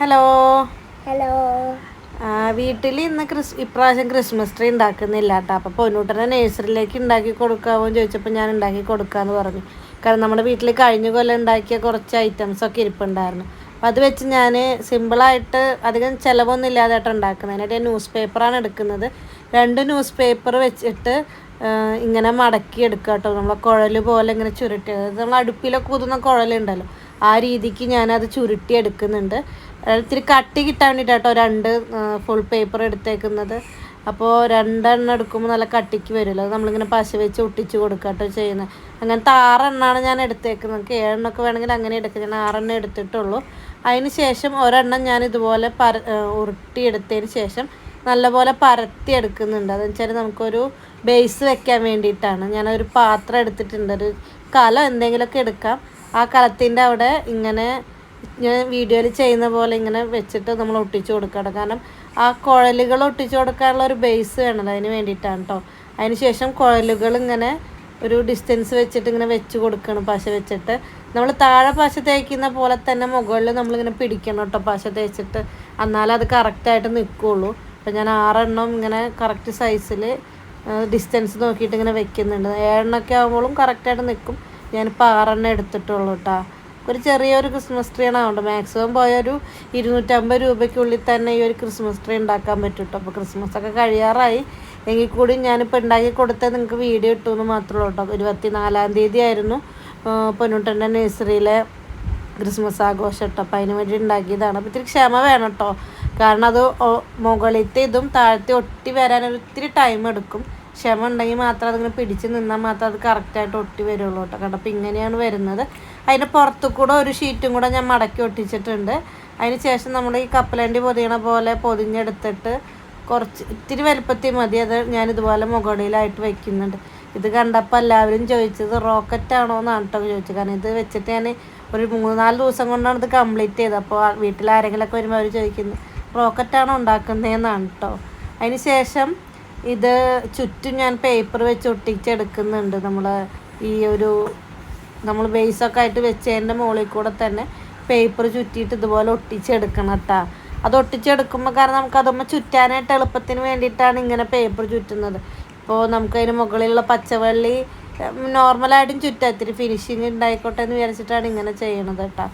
Hello. Hello. വീട്ടിൽ ഇന്ന് Chris ഇപ്രാവശ്യം ക്രിസ്മസ് ട്രീ ഉണ്ടാക്കുന്നില്ല കേട്ടോ. അപ്പോൾ പൊന്നൂട്ടനെ നേഴ്സറിയിലേക്ക് ഉണ്ടാക്കി കൊടുക്കാമോ എന്ന് ചോദിച്ചപ്പോൾ ഞാൻ ഉണ്ടാക്കി കൊടുക്കാമെന്ന് പറഞ്ഞു. കാരണം നമ്മുടെ വീട്ടിൽ കഴിഞ്ഞ കൊല്ലം ഉണ്ടാക്കിയ കുറച്ച് ഐറ്റംസ് ഒക്കെ ഇരിപ്പുണ്ടായിരുന്നു. അപ്പം അത് വെച്ച് ഞാൻ സിമ്പിളായിട്ട് അധികം ചിലവൊന്നും ഇല്ലാതായിട്ട് ഉണ്ടാക്കുന്നത്. അതിനായിട്ട് ഞാൻ ന്യൂസ് പേപ്പറാണ് എടുക്കുന്നത്. രണ്ട് ന്യൂസ് പേപ്പർ വെച്ചിട്ട് ഇങ്ങനെ മടക്കി എടുക്കുക കേട്ടോ. നമ്മളെ കുഴൽ പോലെ ഇങ്ങനെ ചുരുട്ടി. അതായത് നമ്മൾ അടുപ്പിലൊക്കെ കുതുന്ന കുഴലുണ്ടല്ലോ. ആ രീതിക്ക് ഞാനത് ചുരുട്ടി എടുക്കുന്നുണ്ട്. ഇത്തിരി കട്ടി കിട്ടാൻ വേണ്ടിയിട്ടാട്ടോ രണ്ട് ഫുൾ പേപ്പർ എടുത്തേക്കുന്നത്. അപ്പോൾ രണ്ടെണ്ണം എടുക്കുമ്പോൾ നല്ല കട്ടിക്ക് വരുമല്ലോ അത് നമ്മളിങ്ങനെ പശ വെച്ച് ഒട്ടിച്ച് കൊടുക്കാട്ടോ ചെയ്യുന്നത് അങ്ങനത്തെ ആറെണ്ണമാണ് ഞാൻ എടുത്തേക്കുന്നത്. നമുക്ക് ഏഴെണ്ണമൊക്കെ വേണമെങ്കിൽ അങ്ങനെ എടുക്കുക ഞാൻ ആറെണ്ണം എടുത്തിട്ടുള്ളൂ. അതിന് ശേഷം ഒരെണ്ണം ഞാൻ ഇതുപോലെ പര ഉരുട്ടിയെടുത്തതിന് ശേഷം നല്ലപോലെ പരത്തി എടുക്കുന്നുണ്ട്. അതെന്ന് വെച്ചാൽ നമുക്കൊരു ബേസ് വെക്കാൻ വേണ്ടിയിട്ടാണ്. ഞാനൊരു പാത്രം എടുത്തിട്ടുണ്ട്. ഒരു കലം എന്തെങ്കിലുമൊക്കെ എടുക്കാം. ആ കലത്തിന്റെ അവിടെ ഇങ്ങനെ ഞാൻ വീഡിയോയിൽ ചെയ്യുന്ന പോലെ ഇങ്ങനെ വെച്ചിട്ട് നമ്മൾ ഒട്ടിച്ചു കൊടുക്കണം. കാരണം ആ കുഴലുകൾ ഒട്ടിച്ചു കൊടുക്കാനുള്ള ഒരു ബേസ് വേണമല്ലോ അതിന് വേണ്ടിയിട്ടാണ് കേട്ടോ അതിന് ശേഷം കുഴലുകൾ ഇങ്ങനെ ഒരു ഡിസ്റ്റൻസ് വെച്ചിട്ട് ഇങ്ങനെ വെച്ച് കൊടുക്കണം പശ വെച്ചിട്ട്. നമ്മൾ താഴെ പശ തേക്കുന്ന പോലെ തന്നെ മുകളിൽ നമ്മളിങ്ങനെ പിടിക്കണം കേട്ടോ പശ തേച്ചിട്ട്. എന്നാലേ അത് കറക്റ്റായിട്ട് നിൽക്കുകയുള്ളൂ അപ്പം ഞാൻ ആറെണ്ണം ഇങ്ങനെ കറക്റ്റ് സൈസിൽ ഡിസ്റ്റൻസ് നോക്കിയിട്ട് ഇങ്ങനെ വെക്കുന്നുണ്ട്. ഏഴെണ്ണമൊക്കെ ആകുമ്പോഴും കറക്റ്റായിട്ട് നിൽക്കും ഞാനിപ്പോൾ ആറെണ്ണം എടുത്തിട്ടുള്ളൂ കേട്ടോ ഒരു ചെറിയൊരു ക്രിസ്മസ് ട്രീ ആണ് അതുകൊണ്ട് മാക്സിമം പോയൊരു ഇരുന്നൂറ്റമ്പത് രൂപയ്ക്കുള്ളിൽ തന്നെ ഈ ഒരു ക്രിസ്മസ് ട്രീ ഉണ്ടാക്കാൻ പറ്റും കേട്ടോ അപ്പോൾ ക്രിസ്മസ് ഒക്കെ കഴിയാറായി. എങ്കിൽ കൂടി ഞാനിപ്പോൾ ഉണ്ടാക്കി കൊടുത്തത് നിങ്ങൾക്ക് വീഡിയോ ഇട്ടു എന്ന് മാത്രമേ ഉള്ളൂ കേട്ടോ ഇരുപത്തി നാലാം തീയതി ആയിരുന്നു. പൊന്നൂട്ടന്റെ നഴ്സറിയിലെ ക്രിസ്മസ് ആഘോഷം കേട്ടോ അപ്പം അതിന് വേണ്ടി ഉണ്ടാക്കിയതാണ്. അപ്പോൾ ഇത്തിരി ക്ഷമ വേണം കേട്ടോ കാരണം അത് മുകളിലത്തെ ഇതും താഴത്തെ ഒട്ടി വരാൻ ഒത്തിരി ടൈം എടുക്കും. ക്ഷമ ഉണ്ടെങ്കിൽ മാത്രം അതിങ്ങനെ പിടിച്ച് നിന്നാൽ മാത്രം അത് കറക്റ്റായിട്ട് ഒട്ടി വരുള്ളൂ കേട്ടോ അപ്പം ഇങ്ങനെയാണ് വരുന്നത്. അതിന്റെ പുറത്തു കൂടെ ഒരു ഷീറ്റും കൂടെ ഞാൻ മടക്കി ഒട്ടിച്ചിട്ടുണ്ട്. അതിന് ശേഷം നമ്മൾ ഈ കപ്പലണ്ടി പൊതിയണ പോലെ പൊതിഞ്ഞെടുത്തിട്ട് കുറച്ച് ഇത്തിരി വലുപ്പത്തിൽ മതി. അത് ഞാൻ ഇതുപോലെ മുകളിലായിട്ട് വെക്കുന്നുണ്ട്. ഇത് കണ്ടപ്പോൾ എല്ലാവരും ചോദിച്ചത് റോക്കറ്റ് ആണോ എന്നാണ് കേട്ടോ ചോദിച്ചത്. കാരണം ഇത് വെച്ചിട്ട് ഞാൻ ഒരു മൂന്ന് നാല് ദിവസം കൊണ്ടാണ് ഇത് കംപ്ലീറ്റ് ചെയ്തത്. അപ്പോൾ വീട്ടിൽ ആരെങ്കിലുമൊക്കെ വരുമ്പോൾ അവർ ചോദിക്കുന്നത് റോക്കറ്റാണോ ഉണ്ടാക്കുന്നതെന്നാണ് കേട്ടോ അതിന് ശേഷം ഇത് ചുറ്റും ഞാൻ പേപ്പർ വെച്ച് ഒട്ടിച്ചെടുക്കുന്നുണ്ട് നമ്മൾ ഈ ഒരു നമ്മൾ ബേസൊക്കെ ആയിട്ട് വെച്ചതിന്റെ മുകളിൽ കൂടെ തന്നെ പേപ്പർ ചുറ്റിയിട്ട് ഇതുപോലെ ഒട്ടിച്ചെടുക്കണം കേട്ടോ അത് ഒട്ടിച്ചെടുക്കുമ്പോൾ കാരണം നമുക്ക് അതൊന്ന് ചുറ്റാനായിട്ട് എളുപ്പത്തിന് വേണ്ടിയിട്ടാണ് ഇങ്ങനെ പേപ്പർ ചുറ്റുന്നത്. ഇപ്പോൾ നമുക്ക് അതിന് മുകളിലുള്ള പച്ചവള്ളി നോർമലായിട്ടും ചുറ്റാം. ഇത്തിരി ഫിനിഷിങ് ഉണ്ടായിക്കോട്ടെ എന്ന് വിചാരിച്ചിട്ടാണ് ഇങ്ങനെ ചെയ്യണത് കേട്ടോ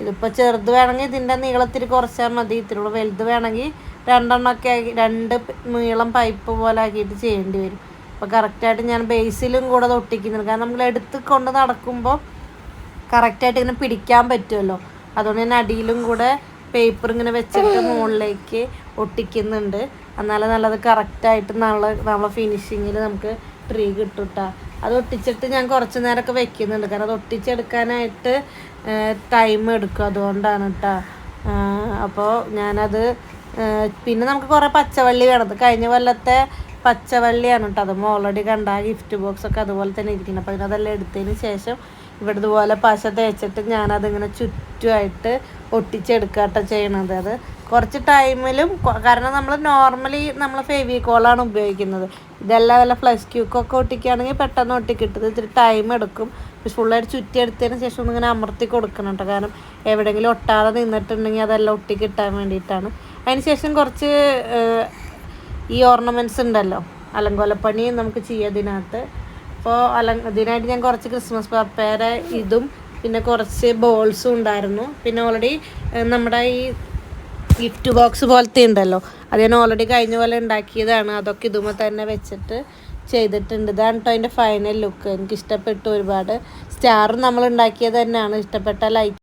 ഇതിപ്പോൾ ചെറുത് വേണമെങ്കിൽ ഇതിന്റെ നീളത്തിൽ കുറച്ചാൽ മതി. ഇത്തിരി വലുത് വേണമെങ്കിൽ രണ്ടെണ്ണമൊക്കെ ആക്കി രണ്ട് നീളം പൈപ്പ് പോലെ ആക്കിയിട്ട് ചെയ്യേണ്ടി വരും. അപ്പോൾ കറക്റ്റായിട്ട് ഞാൻ ബേസിലും കൂടെ അത് ഒട്ടിക്കുന്നുണ്ട്. കാരണം നമ്മൾ എടുത്ത് കൊണ്ട് നടക്കുമ്പോൾ കറക്റ്റായിട്ട് ഇങ്ങനെ പിടിക്കാൻ പറ്റുമല്ലോ. അതുകൊണ്ട് ഞാൻ അടിയിലും കൂടെ പേപ്പർ ഇങ്ങനെ വെച്ചിട്ട് മുകളിലേക്ക് ഒട്ടിക്കുന്നുണ്ട്. എന്നാലും നല്ലത് കറക്റ്റായിട്ട് നല്ല നമ്മളെ ഫിനിഷിങ്ങിൽ നമുക്ക് ട്രീ കിട്ടുട്ടാ. അത് ഒട്ടിച്ചിട്ട് ഞാൻ കുറച്ച് നേരമൊക്കെ വെക്കുന്നുണ്ട്. കാരണം അത് ഒട്ടിച്ചെടുക്കാനായിട്ട് ടൈം എടുക്കും അതുകൊണ്ടാണ് കേട്ടോ അപ്പോൾ ഞാനത് പിന്നെ നമുക്ക് കുറേ പച്ചവള്ളി വേണം. കഴിഞ്ഞ കൊല്ലത്തെ പച്ചവള്ളിയാണ് കേട്ടോ. അതും ഓൾറെഡി കണ്ട ആ ഗിഫ്റ്റ് ബോക്സ് ഒക്കെ അതുപോലെ തന്നെ ഇരിക്കുന്നത് അപ്പോൾ അതിനതെല്ലാം എടുത്തതിന് ശേഷം ഇവിടെ ഇതുപോലെ പശ തേച്ചിട്ട് ഞാനതിങ്ങനെ ചുറ്റുമായിട്ട് ഒട്ടിച്ചെടുക്കാട്ടോ ചെയ്യണത്. അത് കുറച്ച് ടൈമിലും കാരണം നമ്മൾ നോർമലി നമ്മൾ ഫെവിക്കോളാണ് ഉപയോഗിക്കുന്നത്. ഇതെല്ലാം വല്ല ഫ്ലഷ് ക്യൂക്കൊക്കെ ഒട്ടിക്കുകയാണെങ്കിൽ പെട്ടെന്ന് ഒട്ടിക്കിട്ടത് ഇത്തിരി ടൈം എടുക്കും. പക്ഷെ ഫുള്ളായിട്ട് ചുറ്റിയെടുത്തതിന് ശേഷം ഒന്നിങ്ങനെ അമർത്തി കൊടുക്കണം കേട്ടോ. കാരണം എവിടെയെങ്കിലും ഒട്ടാതെ നിന്നിട്ടുണ്ടെങ്കിൽ അതെല്ലാം ഒട്ടി കിട്ടാൻ വേണ്ടിയിട്ടാണ്. അതിന് ശേഷം കുറച്ച് ഈ ഓർണമെന്റ്സ് ഉണ്ടല്ലോ. അലങ്കോലപ്പണി നമുക്ക് ചെയ്യാം ഇതിനകത്ത്. അപ്പോൾ അല ഇതിനായിട്ട് ഞാൻ കുറച്ച് ക്രിസ്മസ് പപ്പേരെ ഇതും പിന്നെ കുറച്ച് ബോൾസും ഉണ്ടായിരുന്നു. പിന്നെ ഓൾറെഡി നമ്മുടെ ഈ ഗിഫ്റ്റ് ബോക്സ് പോലത്തെ ഉണ്ടല്ലോ. അത് ഞാൻ ഓൾറെഡി കഴിഞ്ഞ പോലെ ഉണ്ടാക്കിയതാണ്. അതൊക്കെ ഇതുമ്പോൾ തന്നെ വെച്ചിട്ട് ചെയ്തിട്ടുണ്ട്. ഇതാണ് കേട്ടോ അതിന്റെ ഫൈനൽ ലുക്ക് എനിക്ക് ഇഷ്ടപ്പെട്ടു ഒരുപാട്. സ്റ്റാറും നമ്മൾ ഉണ്ടാക്കിയത് തന്നെയാണ്. ഇഷ്ടപ്പെട്ട ലൈക്ക്